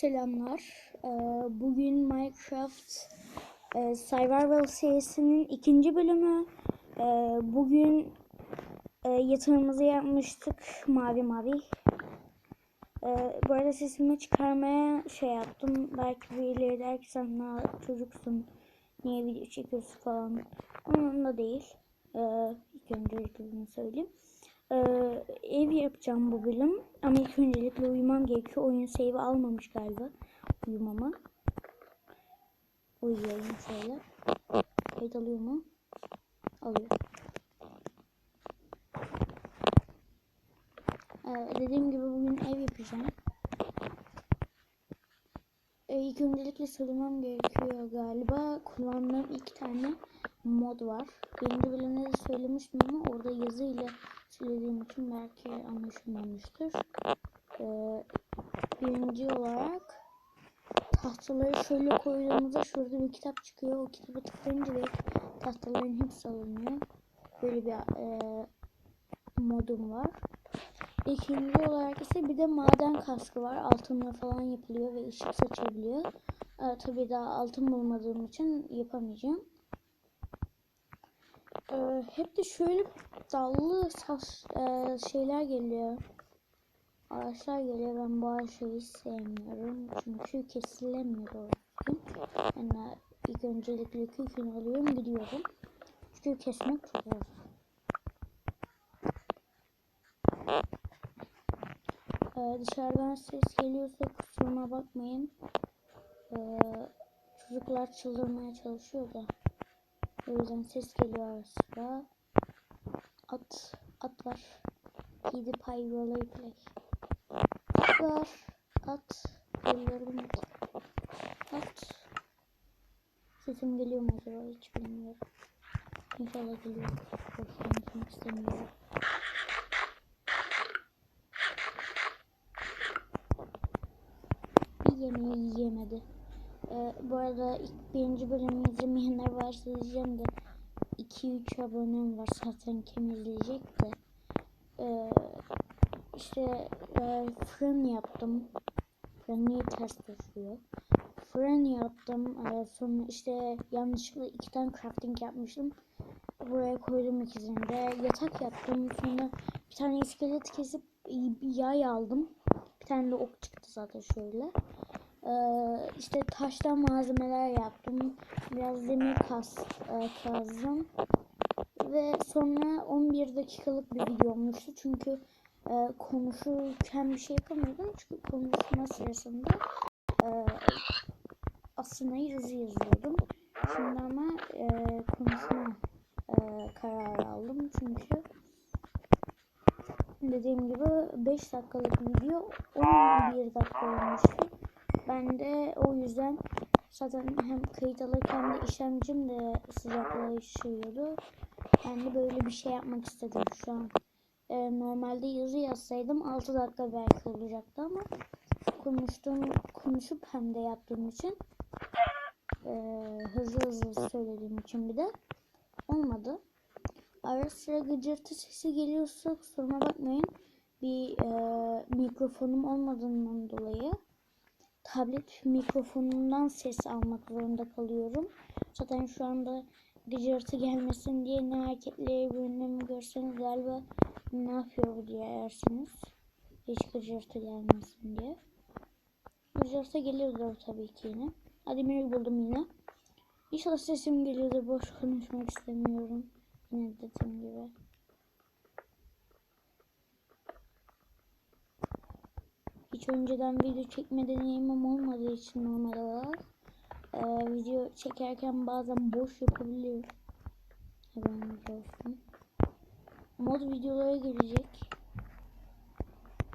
Selamlar. Ee, Bugün Minecraft e, Survival serisinin ikinci bölümü. Ee, Bugün e, yatırımımızı yapmıştık. Mavi mavi. Ee, Bu arada sesimi çıkarmaya şey yaptım. Belki birileri der ki sen ne çocuksun. Niye video çekiyorsun falan. Onun değil. Ee, ilk öncelikle bunu söyleyeyim. Ee, ev yapacağım bu bölüm. Ama ilk öncelikle uyumam gerekiyor. Oyun save almamış galiba. Uyumama. Uyuyayım şöyle. Kayıt alıyor mu? Alıyor. Ee, dediğim gibi bugün ev yapacağım. Ee, ilk öncelikle söylemem gerekiyor galiba. Kullandığım iki tane mod var. Birinci bölümde de söylemiştim ama orada yazıyla söylediğim için belki anlaşılmamıştır. Ee, birinci olarak tahtaları şöyle koyduğumuzda şurada bir kitap çıkıyor. O kitaba tıklayınca direkt tahtaların hepsi alınıyor. Böyle bir e, modum var. İkinci olarak ise bir de maden kaskı var. Altınla falan yapılıyor ve ışık saçabiliyor. Ee, tabii daha altın bulmadığım için yapamayacağım. Ee, hep de şöyle dallı sas, e, şeyler geliyor. Ağaçlar geliyor. Ben bu ağaçları sevmiyorum. Çünkü kesilemiyor doğru düzgün. Yani ilk öncelikle kökünü alıyorum gidiyorum. Çünkü kesmek çok zor. Ee, dışarıdan ses geliyorsa kusuruma bakmayın. Ee, çocuklar çıldırmaya çalışıyor da. O yüzden ses geliyor ara sıra. At, at var. Gidip pay roleplay play. At var. At. Geliyorum at. Sesim geliyor mu acaba hiç bilmiyorum. İnşallah geliyor. Boş konuşmak istemiyorum. Bir yemeği yiyemedi. Ee, bu arada ilk birinci bölümü varsa diyeceğim de 2-3 abonem var zaten kim izleyecek de. Ee, işte e, fırın yaptım. Fırın niye ters düşüyor? Fırın yaptım. Ee, sonra işte yanlışlıkla iki tane crafting yapmıştım. Buraya koydum ikisini de. Yatak yaptım. Sonra bir tane iskelet kesip yay aldım. Bir tane de ok çıktı zaten şöyle. Ee, işte taştan malzemeler yaptım. Biraz demir kas, e, kazdım. Ve sonra 11 dakikalık bir video olmuştu. Çünkü e, konuşurken bir şey yapamıyordum. Çünkü konuşma sırasında e, aslında yazı yazıyordum. Şimdi ama konuşma kararı aldım. Çünkü dediğim gibi 5 dakikalık video 11 dakika olmuştu. Ben de o yüzden zaten hem kayıt alırken de işlemcim de sıcaklaşıyordu. Ben de böyle bir şey yapmak istedim şu an. Ee, normalde yazı yazsaydım 6 dakika belki olacaktı ama konuştuğum, konuşup hem de yaptığım için e, hızlı hızlı söylediğim için bir de olmadı. Ara sıra gıcırtı sesi geliyorsa kusuruma bakmayın. Bir e, mikrofonum olmadığından dolayı tablet mikrofonundan ses almak zorunda kalıyorum. Zaten şu anda gıcırtı gelmesin diye ne hareketleri bölümümü görseniz galiba ne yapıyor bu diye ersiniz. Hiç gıcırtı gelmesin diye. Gıcırtı geliyordur tabii ki yine. Hadi beni buldum yine. İnşallah sesim geliyordur. Boş konuşmak istemiyorum. Yine dediğim gibi. Hiç önceden video çekme deneyimim olmadığı için normal olarak e, video çekerken bazen boş yapabiliyor. Haberiniz olsun. Mod videolara gelecek.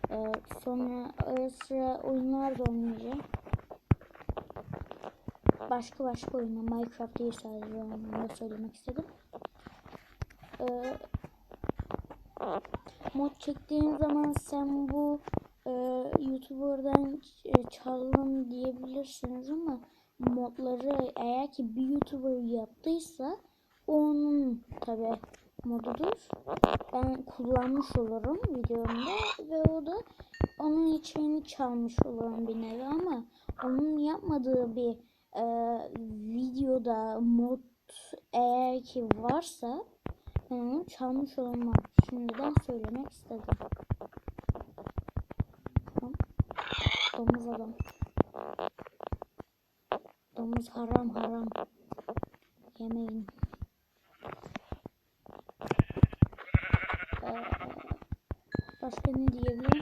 E, sonra ara sıra oyunlar da oynayacağım. Başka başka oyunlar. Minecraft değil sadece onu söylemek istedim. E, mod çektiğin zaman sen bu e, YouTuber'dan e, çaldım diyebilirsiniz ama modları eğer ki bir YouTuber yaptıysa onun tabi modudur. Ben kullanmış olurum videomda ve o da onun içini çalmış olurum bir nevi ama onun yapmadığı bir e, videoda mod eğer ki varsa ben onu çalmış olmam. Şimdiden söylemek istedim. Domuz adam. Domuz haram haram. Yemeyin. Ee, başka ne diyebilirim?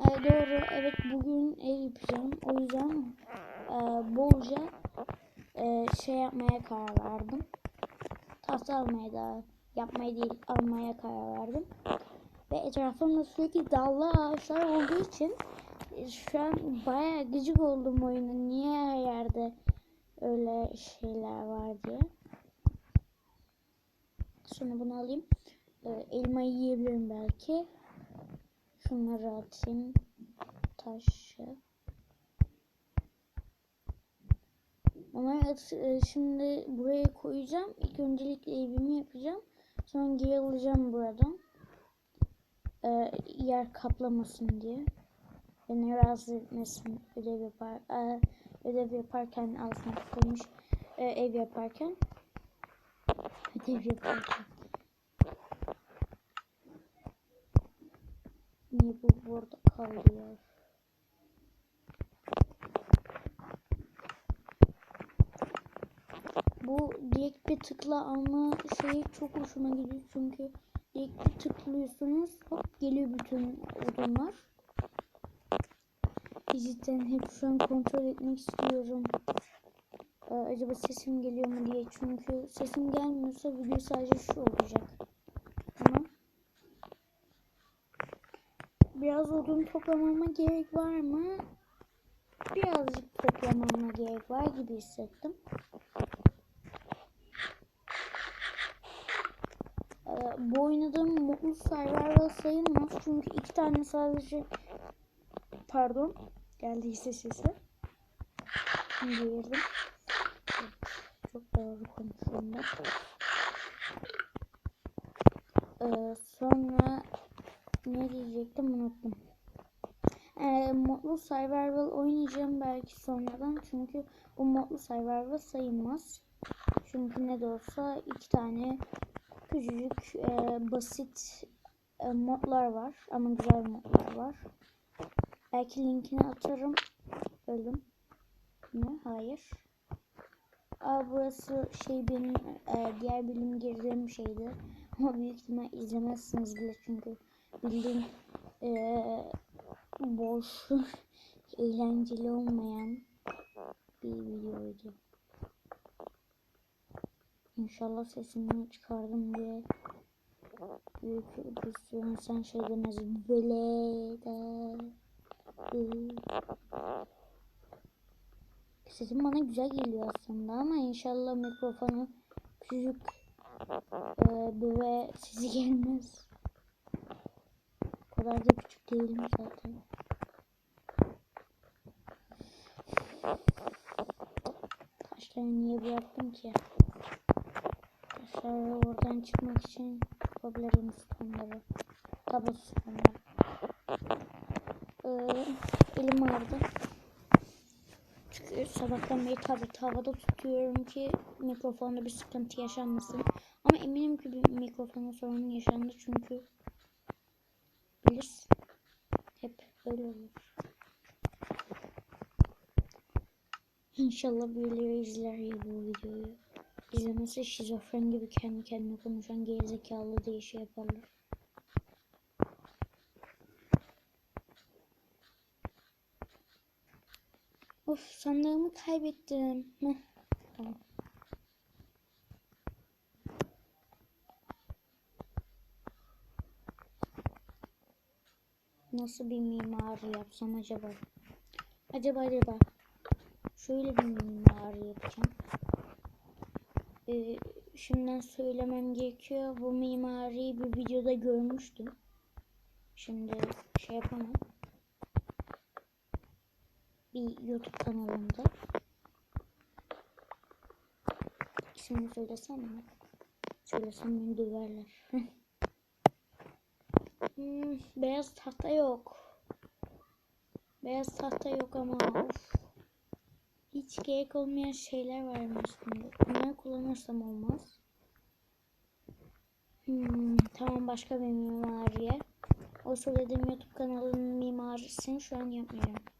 Ee, doğru evet bugün ev yapacağım. O yüzden e, bolca e, şey yapmaya karar verdim. Tahta almaya da yapmaya değil almaya karar verdim. Ve etrafımda sürekli dallı ağaçlar olduğu için şu an bayağı gıcık oldum oyuna. Niye her yerde öyle şeyler var diye. Sonra bunu alayım. Ee, elmayı yiyebilirim belki. Şunları atayım. Taşı. Ama evet, e, şimdi buraya koyacağım. İlk öncelikle evimi yapacağım. Sonra geri alacağım buradan. Ee, yer kaplamasın diye. Beni rahatsız etmesin ödev yapar. Ee, ödev yaparken altına koymuş. Ee, ev yaparken. Ödev yaparken. Niye bu burada kalıyor? Bu direkt bir tıkla alma şeyi çok hoşuma gidiyor çünkü direkt bir tıklıyorsunuz hop geliyor bütün odunlar. Cidden hep şu an kontrol etmek istiyorum. Ee, acaba sesim geliyor mu diye çünkü sesim gelmiyorsa video sadece şu olacak. Tamam. Biraz odun toplamama gerek var mı? Birazcık toplamama gerek var gibi hissettim. Ee, bu oynadığım mutlu survival sayılmaz çünkü iki tane sadece pardon geldiyse sesi girdim. Çok doğru konuşuyorum. Ee, sonra ne diyecektim unuttum. Ee, modlu survival oynayacağım belki sonradan çünkü bu modlu survival sayılmaz. Çünkü ne de olsa iki tane küçücük e, basit e, modlar var ama güzel modlar var. Belki linkini atarım. Öldüm. Ne? Hayır. Aa, burası şey benim e, diğer bölüm girdiğim şeydi. Ama büyük ihtimal izlemezsiniz bile çünkü bildiğim e, boş, eğlenceli olmayan bir videoydu. İnşallah sesimi çıkardım diye büyük bir sürü insan şey demez. Böyle de. Sesim bana güzel geliyor aslında ama inşallah mikrofonu küçük e, böyle sesi gelmez. Kadar da küçük değilim zaten. Taşları niye bıraktım ki? Taşları oradan çıkmak için yapabilirim stonları. Tabi stonları. Elim ağrıdı. Çünkü sabahtan beri tabi tavada tutuyorum ki mikrofonda bir sıkıntı yaşanmasın. Ama eminim ki bir mikrofona sorun yaşandı çünkü bilirsin. Hep öyle olur. İnşallah birileri izler ya bu videoyu. İzlemesi şizofren gibi kendi kendine konuşan gerizekalı diye şey yaparlar. Of sandığımı kaybettim. Tamam. Nasıl bir mimari yapsam acaba? Acaba acaba. Şöyle bir mimari yapacağım. Ee, şimdiden söylemem gerekiyor. Bu mimariyi bir videoda görmüştüm. Şimdi şey yapamam. Bir YouTube kanalımda. İsmini söylesem mi? Söylesem beni döverler. hmm, beyaz tahta yok. Beyaz tahta yok ama of. Hiç gerek olmayan şeyler var mı üstünde? Bunları kullanırsam olmaz. Hmm, tamam başka bir mimariye. O söylediğim YouTube kanalının mimarisini şu an yapmıyorum.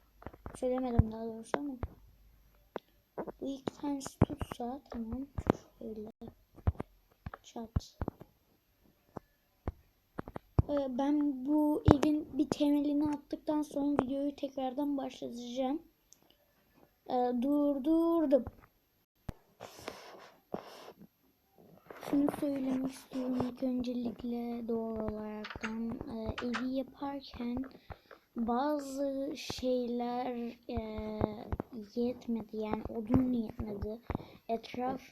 Söylemedim daha doğrusu ama. Bu iki tanesi tutsa tamam. Şöyle. Çat. Ee, ben bu evin bir temelini attıktan sonra videoyu tekrardan başlatacağım. Ee, durdurdum. Şunu söylemek istiyorum ilk öncelikle doğal olaraktan e, evi yaparken bazı şeyler e, yetmedi yani odun yetmedi. Etraf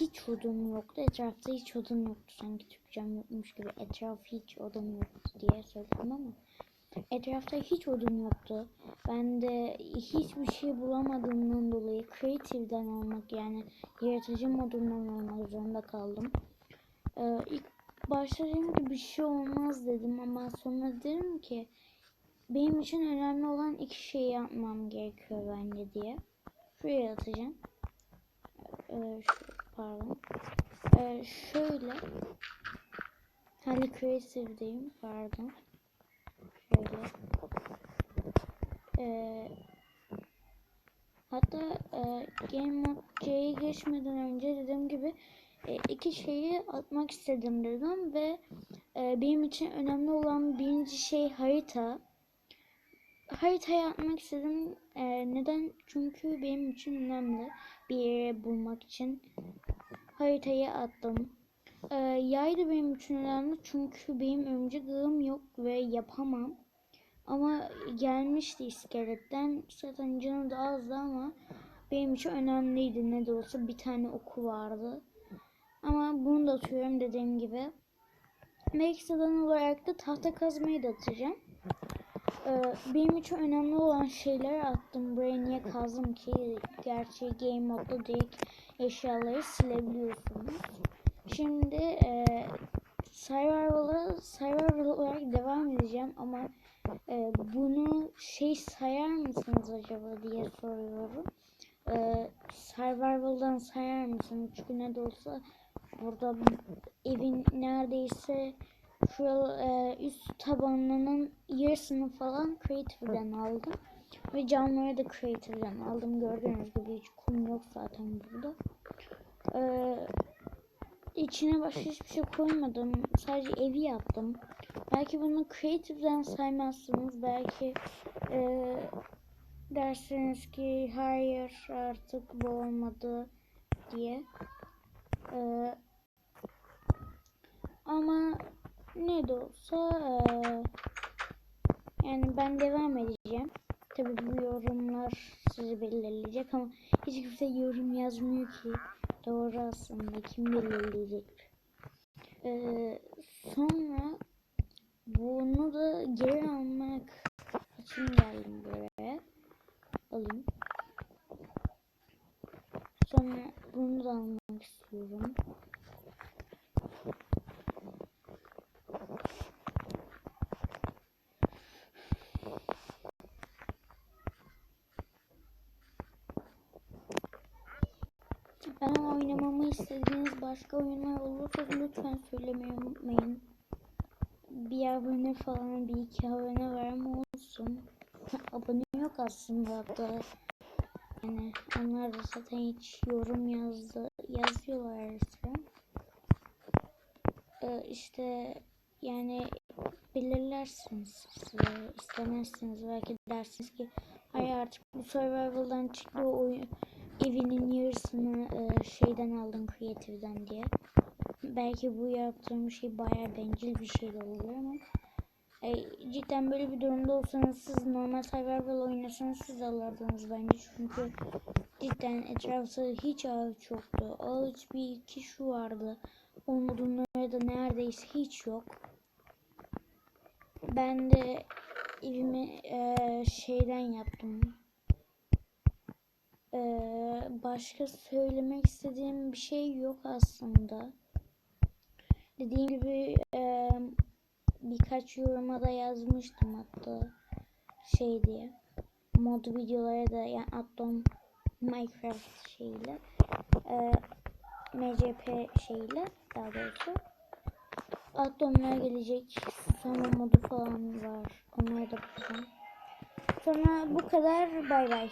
hiç odun yoktu. Etrafta hiç odun yoktu. Sanki Türkçem yokmuş gibi etraf hiç odun yoktu diye söyledim ama etrafta hiç odun yoktu. Ben de hiçbir şey bulamadığımdan dolayı Creative'den almak yani yaratıcı modundan almak zorunda kaldım. Ee, ilk başta dedim ki bir şey olmaz dedim ama sonra dedim ki benim için önemli olan iki şeyi yapmam gerekiyor bence diye. Şuraya atacağım. Ee, şu, pardon. Ee, şöyle. Hani Creative'deyim pardon. Şöyle. Ee, hatta e, Game Mode C'ye geçmeden önce dediğim gibi e, iki şeyi atmak istedim dedim ve e, benim için önemli olan birinci şey harita. Haritayı atmak istedim. E, neden? Çünkü benim için önemli bir yere bulmak için. Haritayı attım. E, yay da benim için önemli çünkü benim örümcek ağım yok ve yapamam. Ama gelmişti iskeletten. Zaten canı da azdı ama benim için önemliydi. Ne de olsa bir tane oku vardı. Ama bunu da atıyorum dediğim gibi. Ve olarak da tahta kazmayı da atacağım. Ee, benim için önemli olan şeyleri attım. Buraya niye kazdım ki? Gerçi game modda direkt eşyaları silebiliyorsunuz. Şimdi e, survival'a survival olarak devam edeceğim ama e, bunu şey sayar mısınız acaba diye soruyorum. E, survival'dan sayar mısınız? Çünkü ne de olsa burada evin neredeyse şu e, üst tabanının yarısını falan Creative'den aldım. Ve camları da Creative'den aldım. Gördüğünüz gibi hiç kum yok zaten burada. Ee, içine başka hiçbir şey koymadım. Sadece evi yaptım. Belki bunu Creative'den saymazsınız. Belki e, dersiniz ki hayır artık bu olmadı diye. E, ama ne de olsa e, yani ben devam edeceğim. Tabi bu yorumlar sizi belirleyecek ama hiç kimse yorum yazmıyor ki. Doğru aslında kim belirleyecek? Ee, sonra bunu da geri almak için geldim buraya. Alayım. Sonra bunu da almak istiyorum. Ben istediğiniz başka oyunlar olursa lütfen söylemeyi unutmayın. Bir abone falan bir iki abone var ama olsun. abone yok aslında hatta. Yani onlar da zaten hiç yorum yazdı, yazıyorlar sıra. Ee, işte yani belirlersiniz size istemezsiniz belki dersiniz ki hayır artık bu survival'dan çıktı oyun evinin yarısını e, şeyden aldım Creative'den diye. Belki bu yaptığım şey bayağı bencil bir şey olabilir ama e, cidden böyle bir durumda olsanız siz normal survival oynasanız siz alırdınız bence çünkü cidden etrafta hiç ağaç yoktu. Ağaç bir iki şu vardı. Onun da neredeyse hiç yok. Ben de evimi e, şeyden yaptım. Ee, başka söylemek istediğim bir şey yok aslında. Dediğim gibi e, birkaç yoruma da yazmıştım hatta. şey diye mod videolara da yani Atom Minecraft şeyiyle e, MCP şeyiyle daha doğrusu Atomlar gelecek sonra modu falan var onlara da bakacağım sonra bu kadar bay bay